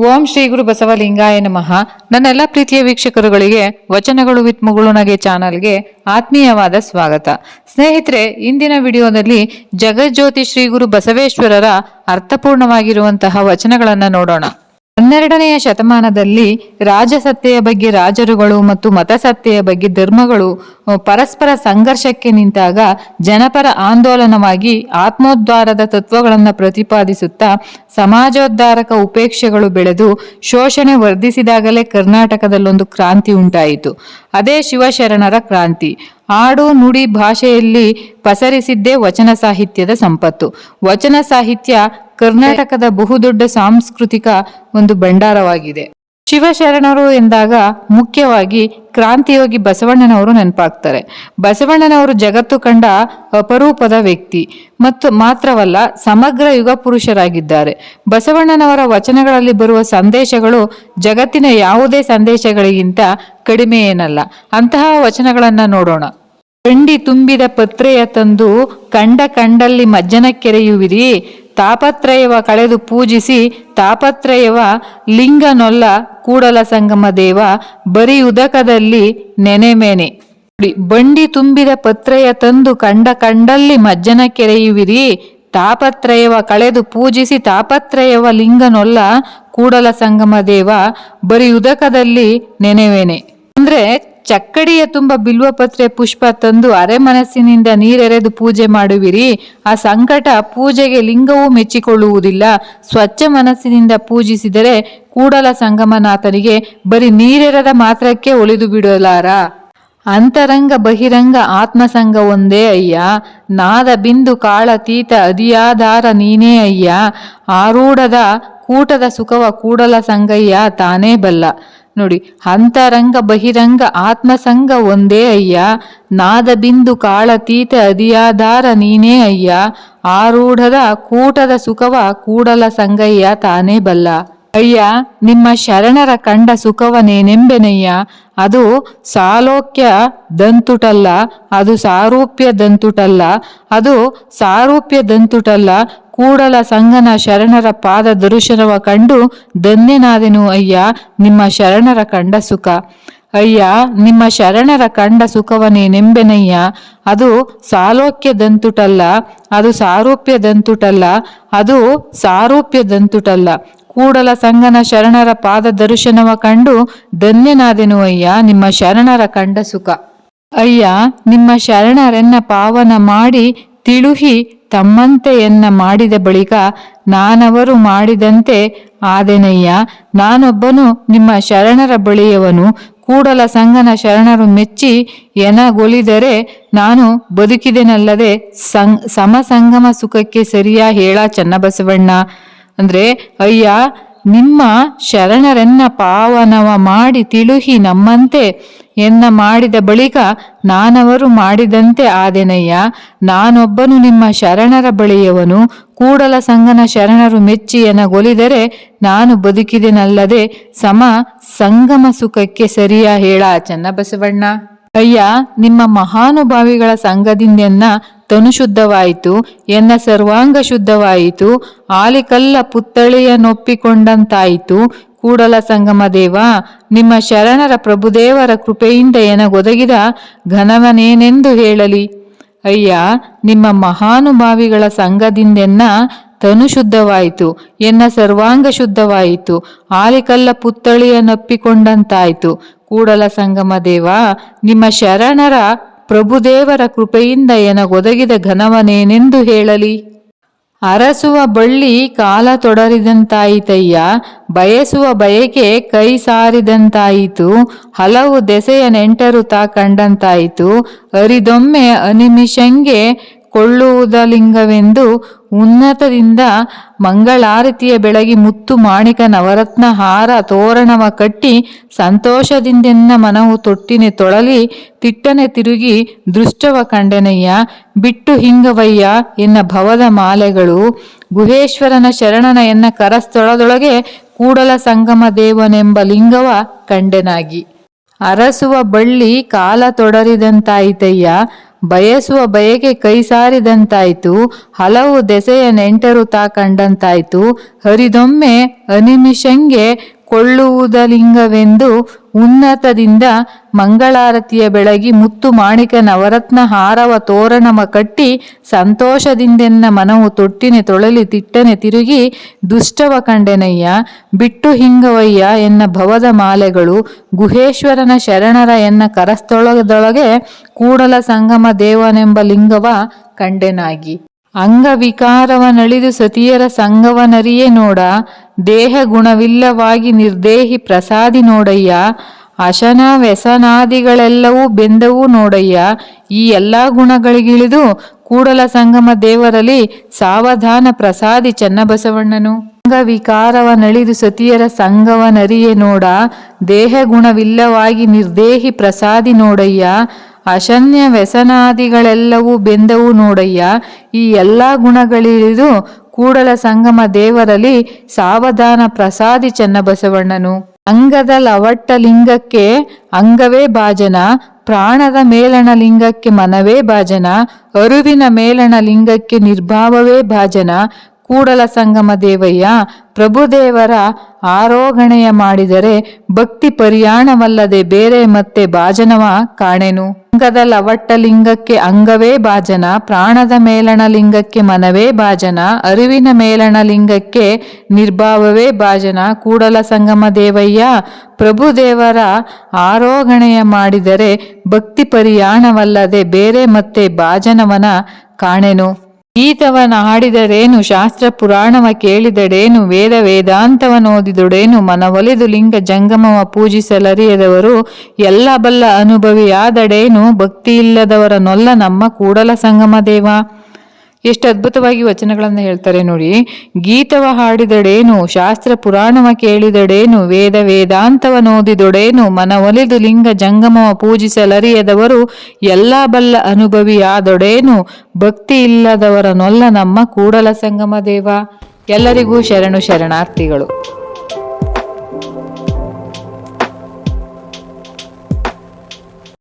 ಓಂ ಶ್ರೀ ಗುರು ಬಸವಲಿಂಗಾಯ ನಮಃ. ನನ್ನೆಲ್ಲ ಪ್ರೀತಿಯ ವೀಕ್ಷಕರುಗಳಿಗೆ, ವಚನಗಳು ವಿತ್ ಮುಗುಳುನಗೆ ಚಾನಲ್ಗೆ ಆತ್ಮೀಯವಾದ ಸ್ವಾಗತ. ಸ್ನೇಹಿತರೆ, ಇಂದಿನ ವಿಡಿಯೋದಲ್ಲಿ ಜಗಜ್ಯೋತಿ ಶ್ರೀ ಗುರು ಬಸವೇಶ್ವರರ ಅರ್ಥಪೂರ್ಣವಾಗಿರುವಂತಹ ವಚನಗಳನ್ನು ನೋಡೋಣ. ಹನ್ನೆರಡನೆಯ ಶತಮಾನದಲ್ಲಿ ರಾಜಸತ್ತೆಯ ಬಗ್ಗೆ ರಾಜರುಗಳು ಮತ್ತು ಮತಸತ್ತೆಯ ಬಗ್ಗೆ ಧರ್ಮಗಳು ಪರಸ್ಪರ ಸಂಘರ್ಷಕ್ಕೆ ನಿಂತಾಗ ಜನಪರ ಆಂದೋಲನವಾಗಿ ಆತ್ಮೋದ್ಧಾರದ ತತ್ವಗಳನ್ನು ಪ್ರತಿಪಾದಿಸುತ್ತಾ ಸಮಾಜೋದ್ಧಾರಕ ಉಪೇಕ್ಷೆಗಳು ಬೆಳೆದು ಶೋಷಣೆ ವರ್ಧಿಸಿದಾಗಲೇ ಕರ್ನಾಟಕದಲ್ಲೊಂದು ಕ್ರಾಂತಿ ಉಂಟಾಯಿತು. ಅದೇ ಶಿವಶರಣರ ಕ್ರಾಂತಿ. ಆಡು ನುಡಿ ಭಾಷೆಯಲ್ಲಿ ಪಸರಿಸಿದ್ದೇ ವಚನ ಸಾಹಿತ್ಯದ ಸಂಪತ್ತು. ವಚನ ಸಾಹಿತ್ಯ ಕರ್ನಾಟಕದ ಬಹುದೊಡ್ಡ ಸಾಂಸ್ಕೃತಿಕ ಒಂದು ಭಂಡಾರವಾಗಿದೆ. ಶಿವಶರಣರು ಎಂದಾಗ ಮುಖ್ಯವಾಗಿ ಕ್ರಾಂತಿಯೋಗಿ ಬಸವಣ್ಣನವರು ನೆನಪಾಗ್ತಾರೆ. ಬಸವಣ್ಣನವರು ಜಗತ್ತು ಕಂಡ ಅಪರೂಪದ ವ್ಯಕ್ತಿ ಮತ್ತು ಮಾತ್ರವಲ್ಲ ಸಮಗ್ರ ಯುಗ ಪುರುಷರಾಗಿದ್ದಾರೆ. ಬಸವಣ್ಣನವರ ವಚನಗಳಲ್ಲಿ ಬರುವ ಸಂದೇಶಗಳು ಜಗತ್ತಿನ ಯಾವುದೇ ಸಂದೇಶಗಳಿಗಿಂತ ಕಡಿಮೆ ಏನಲ್ಲ. ಅಂತಹ ವಚನಗಳನ್ನ ನೋಡೋಣ. ಕಂಡಿ ತುಂಬಿದ ಪತ್ರೆಯ ತಂದು ಕಂಡ ಕಂಡಲ್ಲಿ ಮಜ್ಜನ ಕೆರೆಯುವಿರಿ ತಾಪತ್ರಯವ ಕಳೆದು ಪೂಜಿಸಿ ತಾಪತ್ರಯವ ಲಿಂಗನೊಲ್ಲ ಕೂಡಲ ಸಂಗಮ ದೇವ, ಬರೀ ಉದಕದಲ್ಲಿ ನೆನೆಮೆನೆ ಬಂಡಿ ತುಂಬಿದ ಪತ್ರೆಯ ತಂದು ಕಂಡ ಕಂಡಲ್ಲಿ ಮಜ್ಜನ ಕೆರೆಯುವಿರಿ, ತಾಪತ್ರಯವ ಕಳೆದು ಪೂಜಿಸಿ ತಾಪತ್ರಯವ ಲಿಂಗನೊಲ್ಲ ಕೂಡಲ ಸಂಗಮ ದೇವ, ಬರೀ ಉದಕದಲ್ಲಿ ನೆನೆವೆನೆ ಅಂದ್ರೆ ಚಕ್ಕಡಿಯ ತುಂಬ ಬಿಲ್ವಪತ್ರೆ ಪುಷ್ಪ ತಂದು ಅರೆ ಮನಸ್ಸಿನಿಂದ ನೀರೆರೆದು ಪೂಜೆ ಮಾಡುವಿರಿ. ಆ ಸಂಕಟ ಪೂಜೆಗೆ ಲಿಂಗವೂ ಮೆಚ್ಚಿಕೊಳ್ಳುವುದಿಲ್ಲ. ಸ್ವಚ್ಛ ಮನಸ್ಸಿನಿಂದ ಪೂಜಿಸಿದರೆ ಕೂಡಲ ಸಂಗಮನಾಥನಿಗೆ ಬರೀ ನೀರೆರೆದ ಮಾತ್ರಕ್ಕೆ ಒಲಿದು ಬಿಡಲಾರ. ಅಂತರಂಗ ಬಹಿರಂಗ ಆತ್ಮಸಂಗ ಒಂದೇ ಅಯ್ಯ. ನಾದ ಬಿಂದು ಕಾಳತೀತ ಅದಿಯಾಧಾರ ನೀನೇ ಅಯ್ಯ. ಆರೂಢದ ಕೂಟದ ಸುಖವ ಕೂಡಲ ಸಂಗಯ್ಯ, ತಾನೇ ಬಲ್ಲ. ನೋಡಿ, ಅಂತರಂಗ ಬಹಿರಂಗ ಆತ್ಮಸಂಗ ಒಂದೇ ಅಯ್ಯ. ನಾದ ಬಿಂದು ಕಾಳತೀತ ಅದಿಯಾದಾರ ನೀನೇ ಅಯ್ಯ. ಆರೂಢದ ಕೂಟದ ಸುಖವ ಕೂಡಲ ಸಂಗಯ್ಯ ತಾನೇ ಬಲ್ಲ. ಅಯ್ಯ, ನಿಮ್ಮ ಶರಣರ ಕಂಡ ಸುಖವನೇನೆಂಬೆನಯ್ಯ ಅದು ಸಾಲೋಕ್ಯ ದಂತುಟಲ್ಲ, ಅದು ಸಾರೂಪ್ಯ ದಂತುಟಲ್ಲ, ಅದು ಸಾರೂಪ್ಯ ದಂತುಟಲ್ಲ ಕೂಡಲ ಸಂಗನ ಶರಣರ ಪಾದ ದರ್ಶನವ ಕಂಡು ಧನ್ಯನಾದೆನು ಅಯ್ಯ, ನಿಮ್ಮ ಶರಣರ ಕಂಡ ಸುಖ. ಅಯ್ಯ, ನಿಮ್ಮ ಶರಣರ ಕಂಡ ಸುಖವನೇ ನೆಂಬೆನಯ್ಯ. ಅದು ಸಾಲೋಕ್ಯದಂತುಟಲ್ಲ, ಅದು ಸಾರೂಪ್ಯದಂತುಟಲ್ಲ ಅದು ಸಾರೂಪ್ಯದಂತುಟಲ್ಲ. ಕೂಡಲ ಸಂಗನ ಶರಣರ ಪಾದ ದರ್ಶನವ ಕಂಡು ಧನ್ಯನಾದೆನು ಅಯ್ಯ, ನಿಮ್ಮ ಶರಣರ ಕಂಡ ಸುಖ. ಅಯ್ಯ, ನಿಮ್ಮ ಶರಣರೆನ್ನ ಪಾವನ ಮಾಡಿ ತಿಳುಹಿ ತಮ್ಮಂತೆಯನ್ನ ಮಾಡಿದ ಬಳಿಕ ನಾನವರು ಮಾಡಿದಂತೆ ಆದೆನಯ್ಯ, ನಾನೊಬ್ಬನು ನಿಮ್ಮ ಶರಣರ ಬಳಿಯವನು, ಕೂಡಲ ಸಂಗನ ಶರಣರು ಮೆಚ್ಚಿ ಎನಗೊಲಿದರೆ ನಾನು ಬದುಕಿದೆನಲ್ಲದೆ ಸಂ, ಸಮಸಂಗಮ ಸುಖಕ್ಕೆ ಸರಿಯಾ ಹೇಳ ಚನ್ನಬಸವಣ್ಣ. ಅಂದ್ರೆ ಅಯ್ಯ ನಿಮ್ಮ ಶರಣರೆನ್ನ ಪಾವನವ ಮಾಡಿ ತಿಳುಹಿ ನಮ್ಮಂತೆ ಎನ್ನ ಮಾಡಿದ ಬಳಿಕ ನಾನವರು ಮಾಡಿದಂತೆ ಆದೆನಯ್ಯ. ನಾನೊಬ್ಬನು ನಿಮ್ಮ ಶರಣರ ಬಳಿಯವನು. ಕೂಡಲ ಸಂಗನ ಶರಣರು ಮೆಚ್ಚಿಯನ ಗೊಲಿದರೆ ನಾನು ಬದುಕಿದೆನಲ್ಲದೆ ಸಮ ಸಂಗಮ ಸುಖಕ್ಕೆ ಸರಿಯಾ ಹೇಳ ಚನ್ನಬಸವಣ್ಣ. ಅಯ್ಯ, ನಿಮ್ಮ ಮಹಾನುಭಾವಿಗಳ ಸಂಘದಿಂದೆನ್ನ ತನು ಶುದ್ಧವಾಯಿತು ಎನ್ನ ಸರ್ವಾಂಗ ಶುದ್ಧವಾಯಿತು, ಆಲಿಕಲ್ಲ ಪುತ್ತಳಿಯ ನೊಪ್ಪಿಕೊಂಡಂತಾಯಿತು. ಕೂಡಲ ಸಂಗಮ ದೇವ, ನಿಮ್ಮ ಶರಣರ ಪ್ರಭುದೇವರ ಕೃಪೆಯಿಂದ ಎನಗೊದಗಿದ ಘನವನೇನೆಂದು ಹೇಳಲಿ. ಅಯ್ಯ, ನಿಮ್ಮ ಮಹಾನುಭಾವಿಗಳ ಸಂಘದಿಂದೆನ್ನ ತನು ಶುದ್ಧವಾಯಿತು ಎನ್ನ ಸರ್ವಾಂಗ ಶುದ್ಧವಾಯಿತು, ಆಲಿಕಲ್ಲ ಪುತ್ತಳಿಯ ನಪ್ಪಿಕೊಂಡಂತಾಯಿತು. ಕೂಡಲ ಸಂಗಮ ದೇವ, ನಿಮ್ಮ ಶರಣರ ಪ್ರಭುದೇವರ ಕೃಪೆಯಿಂದ ಎನಗೊದಗಿದ ಘನವನೇನೆಂದು ಹೇಳಲಿ. ಅರಸುವ ಬಳ್ಳಿ ಕಾಲ ತೊಡರಿದಂತಾಯಿತಯ್ಯ, ಬಯಸುವ ಬಯಕೆ ಕೈ ಸಾರಿದಂತಾಯಿತು, ಹಲವು ದೆಸೆಯ ನೆಂಟರು ತಾ ಕಂಡಂತಾಯಿತು, ಅರಿದೊಮ್ಮೆ ಅನಿಮಿಷಂಗೆ ಕೊಳ್ಳುವುದಲಿಂಗವೆಂದು ಉನ್ನತದಿಂದ ಮಂಗಳಾರತಿಯ ಬೆಳಗಿ ಮುತ್ತು ಮಾಣಿಕ ನವರತ್ನ ಹಾರ ತೋರಣವ ಕಟ್ಟಿ ಸಂತೋಷದಿಂದೆನ್ನ ಮನವು ತೊಟ್ಟಿನೆ ತೊಳಲಿ ತಿಟ್ಟನೆ ತಿರುಗಿ ದೃಷ್ಟವ ಕಂಡೆನಯ್ಯ, ಬಿಟ್ಟು ಹಿಂಗವಯ್ಯ ಎನ್ನ ಭವದ ಮಾಲೆಗಳು. ಗುಹೇಶ್ವರನ ಶರಣನ ಎನ್ನ ಕರಸ್ಥಳದೊಳಗೆ ಕೂಡಲ ಸಂಗಮ ದೇವನೆಂಬ ಲಿಂಗವ ಕಂಡೆನಾಗಿ. ಅರಸುವ ಬಳ್ಳಿ ಕಾಲ ತೊಡರಿದಂತಾಯಿತಯ್ಯ, ಬಯಸುವ ಬಯಕೆ ಕೈ ಸಾರಿದಂತಾಯ್ತು, ಹಲವು ದೆಸೆಯ ನೆಂಟರು ತಾ ಕಂಡಂತಾಯ್ತು, ಹರಿದೊಮ್ಮೆ ಅನಿಮಿಷಂಗೆ ಕೊಳ್ಳುವುದಲಿಂಗವೆಂದು ಉನ್ನತದಿಂದ ಮಂಗಳಾರತಿಯ ಬೆಳಗಿ ಮುತ್ತು ಮಾಣಿಕ ನವರತ್ನ ಹಾರವ ತೋರಣಮ ಕಟ್ಟಿ ಸಂತೋಷದಿಂದೆನ್ನ ಮನವು ತೊಟ್ಟಿನೆ ತೊಳಲಿ ತಿಟ್ಟನೆ ತಿರುಗಿ, ದುಷ್ಟವ ಕಂಡೆನಯ್ಯ, ಬಿಟ್ಟು ಹಿಂಗವಯ್ಯ ಎನ್ನ ಭವದ ಮಾಲೆಗಳು, ಗುಹೇಶ್ವರನ ಶರಣರ ಎನ್ನ ಕರಸ್ಥಳದೊಳಗೆ ಕೂಡಲ ಸಂಗಮ ದೇವನೆಂಬ ಲಿಂಗವ ಕಂಡೆನಾಗಿ. ಅಂಗವಿಕಾರವನಳಿದು ಸತಿಯರ ಸಂಗವನರಿಯೇ ನೋಡ ದೇಹ ಗುಣವಿಲ್ಲವಾಗಿ ನಿರ್ದೇಹಿ ಪ್ರಸಾದಿ ನೋಡಯ್ಯ ಅಶನ ವ್ಯಸನಾದಿಗಳೆಲ್ಲವೂ ಬೆಂದವೂ ನೋಡಯ್ಯ, ಈ ಎಲ್ಲ ಗುಣಗಳಿಗಿಳಿದು ಕೂಡಲ ಸಂಗಮ ದೇವರಲ್ಲಿ ಸಾವಧಾನ ಪ್ರಸಾದಿ ಚನ್ನಬಸವಣ್ಣನು. ಅಂಗವಿಕಾರವನಳಿದು ಸತಿಯರ ಸಂಗವನರಿಯೇ ನೋಡ ದೇಹ ಗುಣವಿಲ್ಲವಾಗಿ ನಿರ್ದೇಹಿ ಪ್ರಸಾದಿ ನೋಡಯ್ಯ ಅಶನ್ಯ ವ್ಯಸನಾದಿಗಳೆಲ್ಲವೂ ಬೆಂದವು ನೋಡಯ್ಯ. ಈ ಎಲ್ಲ ಗುಣಗಳಿಳಿದು ಕೂಡಲ ಸಂಗಮ ದೇವರಲ್ಲಿ ಸಾವಧಾನ ಪ್ರಸಾದಿ ಚನ್ನಬಸವಣ್ಣನು. ಅಂಗದ ಲವಟ್ಟ ಲಿಂಗಕ್ಕೆ ಅಂಗವೇ ಭಾಜನ, ಪ್ರಾಣದ ಮೇಲಣ ಲಿಂಗಕ್ಕೆ ಮನವೇ ಭಾಜನ, ಅರುವಿನ ಮೇಲಣ ಲಿಂಗಕ್ಕೆ ನಿರ್ಭಾವವೇ ಭಾಜನ ಕೂಡಲ ಸಂಗಮ ದೇವಯ್ಯ ಪ್ರಭುದೇವರ ಆರೋಗಣೆಯ ಮಾಡಿದರೆ ಭಕ್ತಿ ಪರಿಯಾಣವಲ್ಲದೆ ಬೇರೆ ಮತ್ತೆ ಭಾಜನವ ಕಾಣೆನು. ಅಂಗದ ಲವಟ್ಟಲಿಂಗಕ್ಕೆ ಅಂಗವೇ ಭಾಜನ, ಪ್ರಾಣದ ಮೇಲಣ ಲಿಂಗಕ್ಕೆ ಮನವೇ ಭಾಜನ, ಅರಿವಿನ ಮೇಲಣ ಲಿಂಗಕ್ಕೆ ನಿರ್ಭಾವವೇ ಭಾಜನ. ಕೂಡಲ ಸಂಗಮ ದೇವಯ್ಯ ಪ್ರಭುದೇವರ ಆರೋಗಣೆಯ ಮಾಡಿದರೆ ಭಕ್ತಿ ಪರಿಯಾಣವಲ್ಲದೆ ಬೇರೆ ಮತ್ತೆ ಭಾಜನವನ ಕಾಣೆನು. ಗೀತವನ ಹಾಡಿದರೇನು? ಶಾಸ್ತ್ರ ಪುರಾಣವ ಕೇಳಿದಡೇನು ವೇದ ವೇದಾಂತವನೋದಿದೊಡೇನು ಮನವೊಲಿದು ಲಿಂಗ ಜಂಗಮವ ಪೂಜಿಸಲರಿಯದವರು ಎಲ್ಲ ಬಲ್ಲ ಅನುಭವಿಯಾದಡೇನು? ಭಕ್ತಿಯಿಲ್ಲದವರ ನೊಲ್ಲ ನಮ್ಮ ಕೂಡಲ ಸಂಗಮ ದೇವ. ಎಷ್ಟು ಅದ್ಭುತವಾಗಿ ವಚನಗಳನ್ನು ಹೇಳ್ತಾರೆ ನೋಡಿ. ಗೀತವ ಹಾಡಿದಡೇನು, ಶಾಸ್ತ್ರ ಪುರಾಣವ ಕೇಳಿದಡೇನು, ವೇದ ವೇದಾಂತವ ನೋದಿದೊಡೇನು ಮನವೊಲಿದು ಲಿಂಗ ಜಂಗಮವ ಪೂಜಿಸಲರಿಯದವರು, ಎಲ್ಲ ಬಲ್ಲ ಅನುಭವಿಯಾದೊಡೇನು, ಭಕ್ತಿ ಇಲ್ಲದವರ ನೊಲ್ಲ ನಮ್ಮ ಕೂಡಲ ಸಂಗಮ ದೇವ. ಎಲ್ಲರಿಗೂ ಶರಣು ಶರಣಾರ್ಥಿಗಳು.